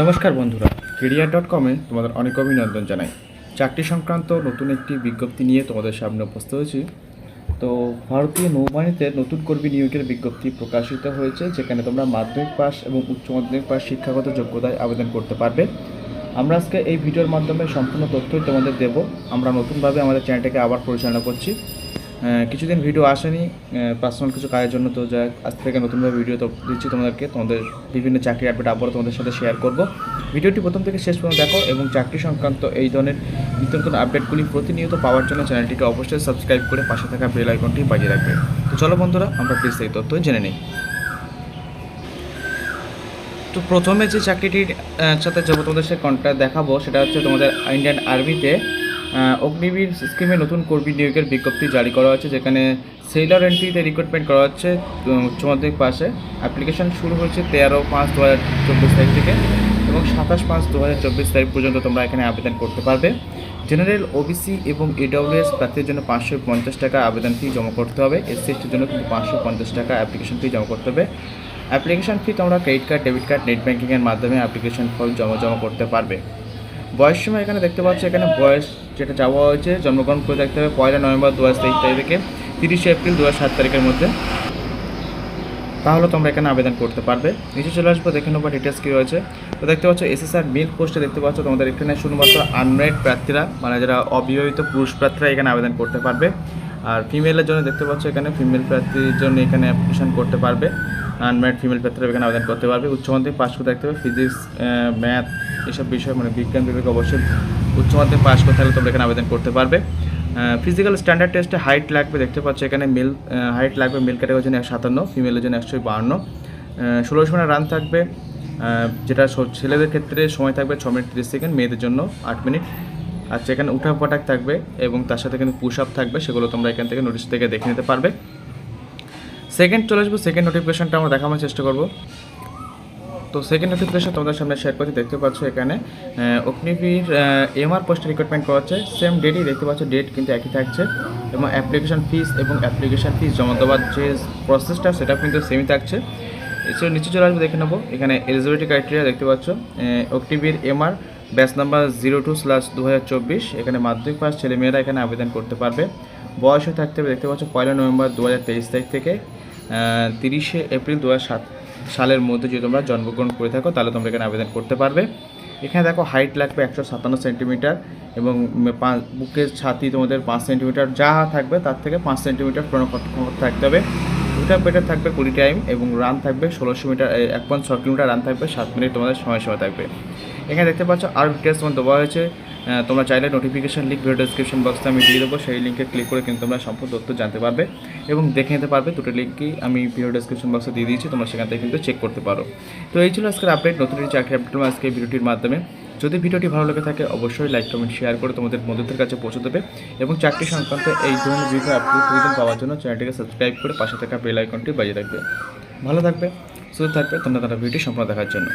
নমস্কার বন্ধুরা career dot কমে তোমাদের অনেক অভিনন্দন জানাই। চাকরি সংক্রান্ত নতুন একটি বিজ্ঞপ্তি নিয়ে তোমাদের সামনে উপস্থিত হয়েছি। তো ভারতীয় নৌবাহিনীতে নতুন কর্মী নিয়োগের বিজ্ঞপ্তি প্রকাশিত হয়েছে, যেখানে তোমরা মাধ্যমিক পাস এবং উচ্চ মাধ্যমিক পাস শিক্ষাগত যোগ্যতায় আবেদন করতে পারবে। আমরা আজকে এই ভিডিওর মাধ্যমে সম্পূর্ণ তথ্যই তোমাদের দেব। আমরা নতুনভাবে আমাদের চ্যানেলটাকে আবার পরিচালনা করছি। কিছুদিন ভিডিও আসেনি পার্সোনাল কিছু কাজের জন্য, তো যাই আজ থেকে নতুনভাবে ভিডিও তো দিচ্ছি তোমাদেরকে, তোমাদের বিভিন্ন চাকরি আপডেট আবারও তোমাদের সাথে শেয়ার করব। ভিডিওটি প্রথম থেকে শেষ পর্যন্ত দেখো এবং চাকরি সংক্রান্ত এই ধরনের নিত্য নতুন আপডেটগুলি প্রতিনিয়ত পাওয়ার জন্য চ্যানেলটিকে অবশ্যই সাবস্ক্রাইব করে পাশে থাকা বেল আইকনটি বাজিয়ে রাখবে। তো চলো বন্ধুরা, আমরা প্লিজ এই তথ্য জেনে নিই। তো প্রথমে যে চাকরিটির সাথে যাব তোমাদের সাথে কন্ট্যাক্ট দেখাবো, সেটা হচ্ছে তোমাদের ইন্ডিয়ান আর্মিতে অগ্নিবীর স্কিমে নতুন কর্মী নিয়োগের বিজ্ঞপ্তি জারি করা হয়েছে, যেখানে সেলার এন্ট্রিতে রিক্রুটমেন্ট করা হচ্ছে উচ্চ মাধ্যমিক পাশে। অ্যাপ্লিকেশন শুরু হয়েছে তেরো পাঁচ দু হাজার চব্বিশ তারিখ থেকে এবং সাতাশ পাঁচ দু হাজার চব্বিশ তারিখ পর্যন্ত তোমরা এখানে আবেদন করতে পারবে। জেনারেল ওবিসি এবং এডব্লিউএস প্রার্থীর জন্য পাঁচশো পঞ্চাশ টাকা আবেদন ফি জমা করতে হবে। এসসি এসটির জন্য কিন্তু পাঁচশো পঞ্চাশ টাকা অ্যাপ্লিকেশন ফি জমা করতে হবে। অ্যাপ্লিকেশন ফি তোমরা credit card debit card net ব্যাঙ্কিংয়ের মাধ্যমে অ্যাপ্লিকেশন ফর্ম জমা জমা করতে পারবে। বয়স সময় এখানে দেখতে পাচ্ছ, এখানে বয়স যেটা চাওয়া হয়েছে, জন্মগ্রহণ করে থাকতে হবে পয়লা নভেম্বর দু হাজার তেইশ তারিখ থেকে তিরিশে এপ্রিল দু সাত তারিখের মধ্যে। তাহলে তোমরা এখানে আবেদন করতে পারবে। নিচে চলে আসব, দেখে নেব ডিটেলস কী রয়েছে। তো দেখতে পাচ্ছ এসএসআর মিল পোস্টে দেখতে পাচ্ছ, তোমাদের এখানে শুধুমাত্র আনমেরিড প্রার্থীরা মানে যারা অবিবাহিত পুরুষ প্রার্থীরা এখানে আবেদন করতে পারবে। আর ফিমেলের জন্য দেখতে পাচ্ছ, এখানে ফিমেল প্রার্থীর জন্য এখানে অ্যাপ্লিকেশন করতে পারবে। আনমেরিড ফিমেল প্রার্থীরা এখানে আবেদন করতে পারবে। উচ্চ মাধ্যমিক পাশ করতে দেখতে হবে। ফিজিক্স ম্যাথ এসব বিষয় মানে বিজ্ঞান বিভাগে অবশ্যই উচ্চ মাধ্যমিক পাশ করতে হলে তোমরা এখানে আবেদন করতে পারবে। ফিজিক্যাল স্ট্যান্ডার্ড টেস্টে হাইট লাগবে। দেখতে পাচ্ছ এখানে মেল হাইট লাগবে মেল ক্যাটাগরির জন্য একশো সাতান্ন ফিমেলের জন্য একশো বাহান্ন। ষোলোশো মিনিট রান থাকবে। যেটা ছেলেদের ক্ষেত্রে সময় থাকবে ছ মিনিট তিরিশ সেকেন্ড মেয়েদের জন্য আট মিনিট আচ্ছা এখানে উঠা পটাক থাকবে এবং তার সাথে কিন্তু পুশ আপ থাকবে। সেগুলো তোমরা এখান থেকে নোটিশ থেকে দেখে নিতে পারবে। সেকেন্ড চলে আসব সেকেন্ড নোটিফিকেশনটা আমরা দেখানোর চেষ্টা করব। তো সেকেন্ড নোটিফিকেশন তোমাদের সামনে শেয়ার করতে দেখতে পাচ্ছ এখানে আহ, অগ্নিবীর এমআর পোস্টে রিক্রুটমেন্ট করা হচ্ছে সেম ডেটই দেখতে পাচ্ছ ডেট কিন্তু একই থাকছে। এবং অ্যাপ্লিকেশন ফিস এবং অ্যাপ্লিকেশন ফিস জমা দেওয়ার যে প্রসেসটা সেটা কিন্তু সেমই থাকছে। এছাড়া নিচে চলে আসবে দেখে নেব। এখানে এলিজিবিলিটি ক্রাইটেরিয়া দেখতে পাচ্ছ Agniveer M R batch number zero two slash দু হাজার চব্বিশ, এখানে মাধ্যমিক পাস ছেলেমেয়েরা এখানে আবেদন করতে পারবে। বয়সও থাকতে হবে, দেখতে পাচ্ছ, পয়লা নভেম্বর দু হাজার তেইশ তারিখ থেকে তিরিশে এপ্রিল দু হাজার সাত সালের মধ্যে যদি তোমরা জন্মগ্রহণ করে থাকো, তাহলে তোমরা এখানে আবেদন করতে পারবে। এখানে দেখো হাইট লাগবে একশো সাতান্ন সেন্টিমিটার এবং বুকের ছাতি তোমাদের পাঁচ সেন্টিমিটার যা থাকবে তার থেকে পাঁচ সেন্টিমিটার ক্ষমতা থাকতে হবে। দুটা পেটার থাকবে কুড়ি টাইম এবং রান থাকবে ষোলোশো মিটার এক পয়েন্ট ছ কিলোমিটার রান থাকবে, সাত মিনিট তোমাদের সময় সময় থাকবে। এখানে দেখতে পাচ্ছ আর ডিটেলস তোমার দেওয়া হয়েছে। তোমরা চাইলে নোটিফিকেশন লিঙ্ক ভিডিও ডিসক্রিপশন বক্সে আমি দিয়ে দেবো, সেই লিঙ্কে ক্লিক করে কিন্তু তোমরা সম্পূর্ণ তথ্য জানতে পারবে এবং দেখে নিতে পারবে দুটো লিঙ্কই আমি ভিডিও ডিসক্রিপশন বক্সে দিয়ে দিয়েছি, তোমরা সেখান থেকে কিন্তু চেক করতে পারো। তো এই ছিল আজকের আপডেট নতুন চাকরি আপডেট আজকে ভিডিওটির মাধ্যমে। যদি ভিডিওটি ভালো লেগে থাকে, অবশ্যই লাইক কমেন্ট শেয়ার করে তোমাদের বন্ধুদের কাছে পৌঁছে দেবে এবং চাকরি সংক্রান্ত এই ধরনের ভিডিও আপডেট প্রতিদিন পাওয়ার জন্য চ্যানেলটিকে সাবস্ক্রাইব করে পাশে থাকা বেল আইকনটি বাজিয়ে রাখবে। ভালো থাকবে, সুস্থ থাকবে তোমরা ধন্যবাদ ভিডিওটি সম্পূর্ণ দেখার জন্য।